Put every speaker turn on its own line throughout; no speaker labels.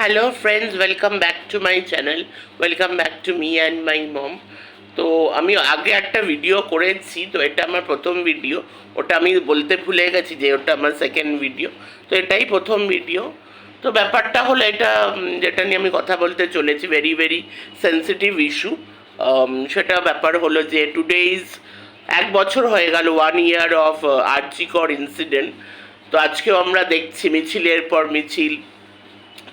Hello friends welcome back to my channel welcome back to me and my mom তো আমি আগে একটা video করেছি, তো এটা আমার প্রথম ভিডিও ওটা আমি বলতে ভুলে গেছি যে ওটা আমার সেকেন্ড ভিডিও তো এটাই প্রথম ভিডিও তো ব্যাপারটা হলো এটা যেটা নিয়ে আমি কথা বলতে চলেছি ভেরি ভেরি সেন্সিটিভ ইস্যু সেটা ব্যাপার হলো যে টুডে ইজ এক বছর হয়ে গেল one year of RG Kar incident তো আজকেও আমরা দেখছি, মিছিলের পর মিছিল।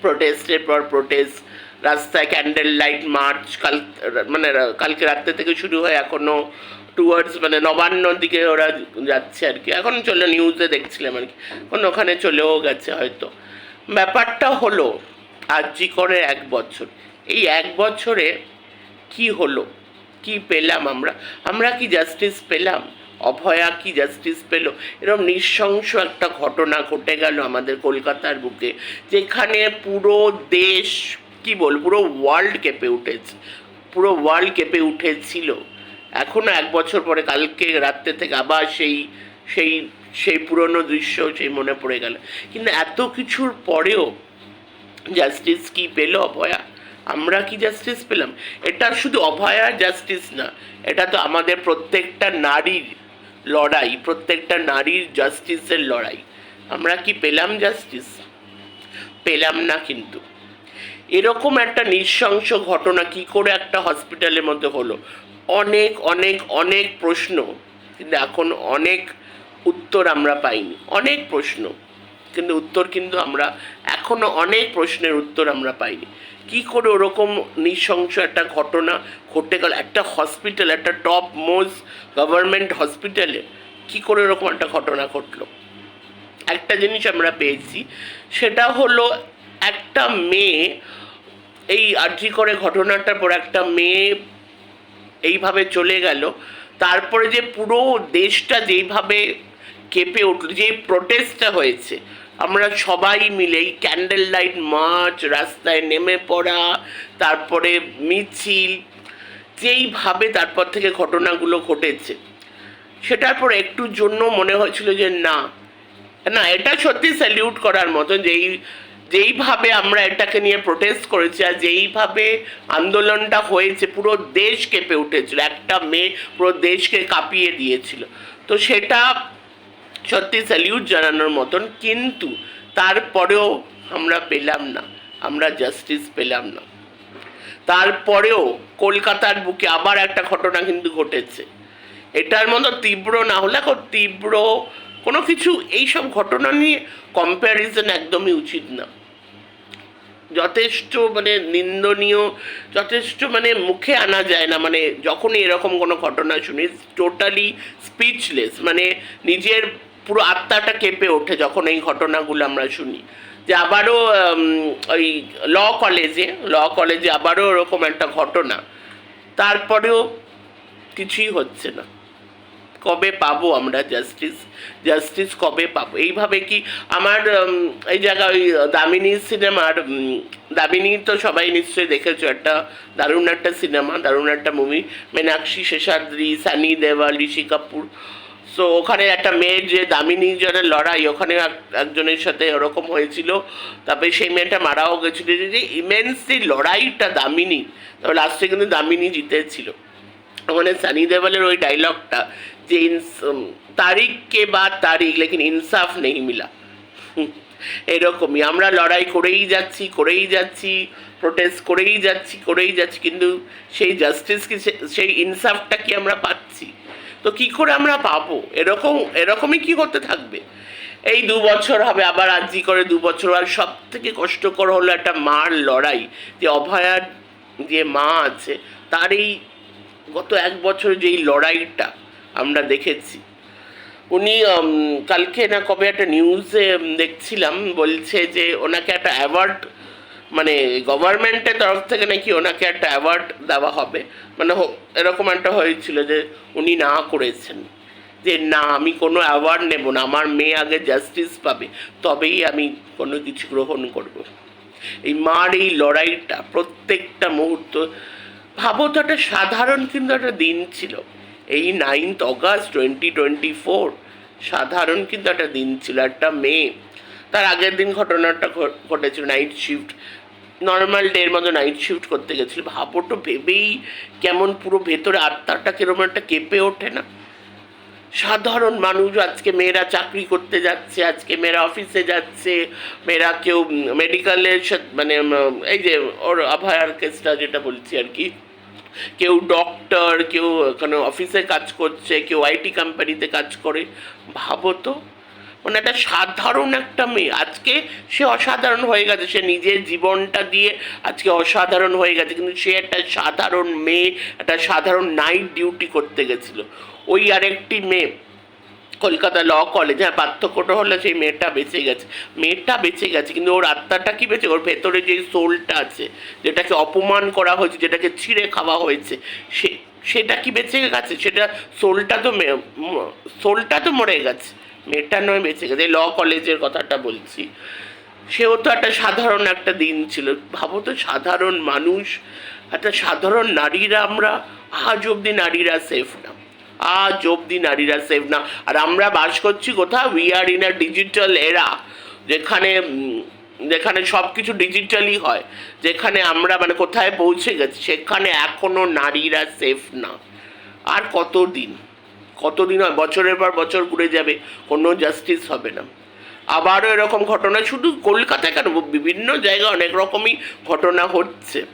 প্রোটেস্টের পর প্রোটেস্ট রাস্তায় ক্যান্ডেল লাইট মার্চ কাল মানে কালকে রাত্রে থেকে শুরু হয় এখনও টুয়ার্ডস মানে নবান্নর দিকে ওরা যাচ্ছে আর কি। এখন চলে নিউজে দেখছিলাম আর কি। এখন ওখানে চলেও গেছে হয়তো। ব্যাপারটা হলো আরজি করে এক বছর। এই এক বছরে কি হলো? কি পেলাম আমরা? আমরা কি জাস্টিস পেলাম? অভয়া কি জাস্টিস পেল? এরকম নৃশংস একটা ঘটনা ঘটে গেল আমাদের কলকাতার বুকে, যেখানে পুরো দেশ, কি বল পুরো ওয়ার্ল্ড কেঁপে উঠেছে, পুরো ওয়ার্ল্ড কেঁপে উঠেছিল। এখনও এক বছর পরে, কালকে রাত্রে থেকে আবার সেই সেই সেই পুরনো দৃশ্য সেই মনে পড়ে গেল। কিন্তু এত কিছুর পরেও জাস্টিস কি পেল অভয়া? আমরা কি জাস্টিস পেলাম? এটা শুধু অভয়া জাস্টিস না, এটা তো আমাদের প্রত্যেকটা নারীর লড়াই, প্রত্যেকটা নারীর জাস্টিসের লড়াই। আমরা কি পেলাম জাস্টিস পেলাম না কিন্তু। এরকম একটা নৃশংস ঘটনা কি করে একটা হসপিটালের মধ্যে হলো? অনেক অনেক অনেক প্রশ্ন। কিন্তু এখন অনেক উত্তর আমরা পাইনি। অনেক প্রশ্ন। কিন্তু উত্তর কিন্তু আমরা এখনও অনেক প্রশ্নের উত্তর আমরা পাইনি। কি করে ওরকম নৃশংস একটা ঘটনা ঘটে গেল? একটা হসপিটাল একটা টপ মোস্ট গভর্নমেন্ট হসপিটালে কি করে ওরকম একটা ঘটনা ঘটলো? একটা জিনিস আমরা পেয়েছি, সেটা হলো একটা মেয়ে, এই আর্জি করে ঘটনাটার পর একটা মেয়ে এইভাবে চলে গেল। তারপরে যে পুরো দেশটা যেইভাবে কেঁপে উঠল, যে প্রোটেস্টটা হয়েছে আমরা সবাই মিলে এই ক্যান্ডেল লাইট মার্চ রাস্তায় নেমে পড়া, তারপরে মিছিল, যেইভাবে তারপর থেকে ঘটনাগুলো ঘটেছে। সেটার পর একটুর জন্য মনে হয়েছিল যে না না, এটা সত্যি স্যালিউট করার মতো যেই, যেইভাবে আমরা এটাকে নিয়ে প্রোটেস্ট করেছি আর যেইভাবে আন্দোলনটা হয়েছে, পুরো দেশ কেঁপে উঠেছিল, একটা মেয়ে পুরো দেশকে কাঁপিয়ে দিয়েছিল। তো সেটা সত্যি স্যালিউট জানানোর মতন, কিন্তু তারপরেও আমরা পেলাম না, আমরা জাস্টিস পেলাম না। তারপরেও কলকাতার বুকে আবার একটা ঘটনা কিন্তু ঘটেছে। এটার মতো তীব্র না হলে এখন তীব্র কোনো কিছু, এইসব ঘটনা নিয়ে কম্প্যারিজন একদমই উচিত না। যথেষ্ট মানে নিন্দনীয়, যথেষ্ট মানে মুখে আনা যায় না মানে যখনই এরকম কোনো ঘটনা শুনি টোটালি স্পিচলেস মানে নিজের পুরো আত্মাটা কেঁপে ওঠে যখন এই ঘটনাগুলো আমরা শুনি। যে আবারও ওই ল কলেজে ল কলেজে আবারও ওরকম একটা ঘটনা। তারপরেও কিছুই হচ্ছে না। কবে পাবো আমরা জাস্টিস? জাস্টিস কবে পাবো? এইভাবে কি আমার এই জায়গায় ওই দামিনী সিনেমার দামিনী তো সবাই নিশ্চয়ই দেখেছ, একটা দারুণ একটা সিনেমা, দারুণ একটা মুভি। মেনাক্ষী শেষাদ্রি, সানি দেওয়াল, ঋষি কাপুর। সো ওখানে একটা মেয়ের যে দামিনী জনের লড়াই, ওখানে এক- একজনের সাথে ওরকম হয়েছিল। তারপরে সেই মেয়েটা মারাও গেছিল। যে ইমেন্স লড়াইটা দামিনী, তারপর লাস্টে কিন্তু দামিনী জিতেছিল। ওখানে সানি দেওয়ালের ওই ডায়লগটা যে তারিখ কে বাদ তারিখ, লেকিন ইনসাফ নেই মিলা। এরকমই। আমরা লড়াই করেই যাচ্ছি করেই যাচ্ছি প্রোটেস্ট করেই যাচ্ছি করেই যাচ্ছি, কিন্তু সেই জাস্টিস কি সেই ইনসাফটা কি আমরা পাচ্ছি? তো কি করে আমরা পাবো? এরকম, এরকমই কি করতে থাকবে? এই দু বছর হবে, আবার আজই করে দু বছর, আর সব থেকে কষ্টকর হলো একটা মার লড়াই। যে অভয়ার যে মা আছে, তার এই গত এক বছর যেই লড়াইটা আমরা দেখেছি, উনি কালকে না কবে একটা নিউজে দেখছিলাম, বলছে যে ওনাকে একটা অ্যাওয়ার্ড মানে গভর্নমেন্টের তরফ থেকে নাকি ওনাকে একটা অ্যাওয়ার্ড দেওয়া হবে। মানে এরকম একটা হয়েছিল যে উনি না করেছেন। যে না, আমি কোনো অ্যাওয়ার্ড নেব না, আমার মেয়ে আগে জাস্টিস পাবে, তবেই আমি কোনো কিছু গ্রহণ করব। এই মার এই লড়াইটা প্রত্যেকটা মুহূর্ত, ভাবো তো একটা সাধারণ কিন্তু একটা দিন ছিল। এই ninth August twenty twenty four সাধারণ কিন্তু একটা দিন ছিল। একটা মেয়ে তার আগের দিন ঘটনাটা ঘটেছিল নাইট শিফট নর্মাল ডের মতো নাইট শিফট করতে গেছিল। ভাবো তো ভেবেই কেমন পুরো ভেতরে আত্মাটা কীরকম একটা কেঁপে ওঠে না। সাধারণ মানুষ, আজকে মেয়েরা চাকরি করতে যাচ্ছে, আজকে মেয়েরা অফিসে যাচ্ছে, মেয়েরা কেউ মেডিকেলের সাথে মানে এই যে ওর আভয়ার কেসটা যেটা বলছি আর কি। কেউ ডক্টর কেউ এখানে অফিসে কাজ করছে, কেউ আইটি কোম্পানিতে কাজ করে। ভাবো তো মানে একটা সাধারণ একটা মেয়ে। আজকে সে অসাধারণ হয়ে গেছে। সে নিজের জীবনটা দিয়ে আজকে অসাধারণ হয়ে গেছে। কিন্তু সে একটা সাধারণ মেয়ে, একটা সাধারণ নাইট ডিউটি করতে গেছিল। ওই আরেকটি মেয়ে কলকাতা ল কলেজ হ্যাঁ পার্থক্যটা হলো সেই মেয়েটা বেঁচে গেছে। মেয়েটা বেঁচে গেছে, কিন্তু ওর আত্মাটা কি বেঁচে ওর ভেতরে যে সোলটা আছে, যেটাকে অপমান করা হয়েছে, যেটাকে ছিঁড়ে খাওয়া হয়েছে, সে, সেটা কি বেঁচে গেছে? সেটা সোলটা তো সোলটা তো মরে গেছে। মেয়েটা নয় বেঁচে গেছে ল কলেজের কথাটা বলছি। সেও তো একটা সাধারণ একটা দিন ছিল। ভাবো তো, সাধারণ মানুষ, একটা সাধারণ নারীরা আমরা, আজ অবধি নারীরা সেফ না। আজ অবধি নারীরা সেফ না। আর আমরা বাস করছি কোথাও we are in a digital era যেখানে যেখানে সব কিছু ডিজিটালি হয়। যেখানে আমরা মানে কোথায় পৌঁছে গেছি, সেখানে এখনও নারীরা সেফ না। আর কতদিন? কতদিন হয়? বছরের পর বছর ঘুরে যাবে, কোনো জাস্টিস হবে না। আবারও এরকম ঘটনা, শুধু কলকাতায় কেন, বিভিন্ন জায়গায় অনেক রকমই ঘটনা হচ্ছে।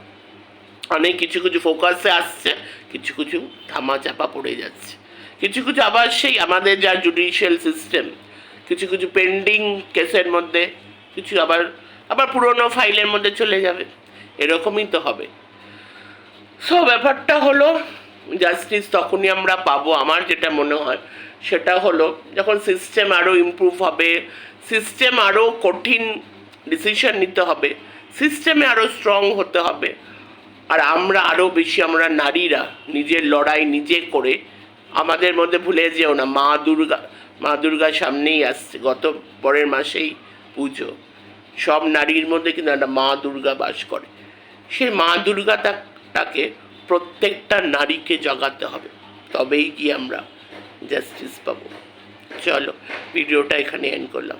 অনেক কিছু কিছু ফোকাসে আসছে, কিছু কিছু থামা চাপা পড়ে যাচ্ছে। কিছু কিছু আবার সেই আমাদের যা জুডিশিয়াল সিস্টেম কিছু কিছু পেন্ডিং কেসের মধ্যে, কিছু আবার আবার পুরনো ফাইলের মধ্যে চলে যাবে। এরকমই তো হবে। সো ব্যাপারটা হলো জাস্টিস তখনই আমরা পাবো, আমার যেটা মনে হয়। সেটা হলো, যখন সিস্টেম আরও ইমপ্রুভ হবে সিস্টেম আরও কঠিন ডিসিশন নিতে হবে সিস্টেমে আরও স্ট্রং হতে হবে। আর আমরা আরও বেশি, আমরা নারীরা, নিজের লড়াই নিজে করে আমাদের মধ্যে ভুলে যেও না, মা দুর্গা মা দুর্গা সামনেই আসছে, গত পরের মাসেই পুজো। সব নারীর মধ্যে কিন্তু একটা মা দুর্গা বাস করে। সেই মা দুর্গাটাকে প্রত্যেকটা নারীকে জগাতে হবে। তবেই কি আমরা জাস্টিস পাবো। চলো ভিডিওটা এখানে এন্ড করলাম।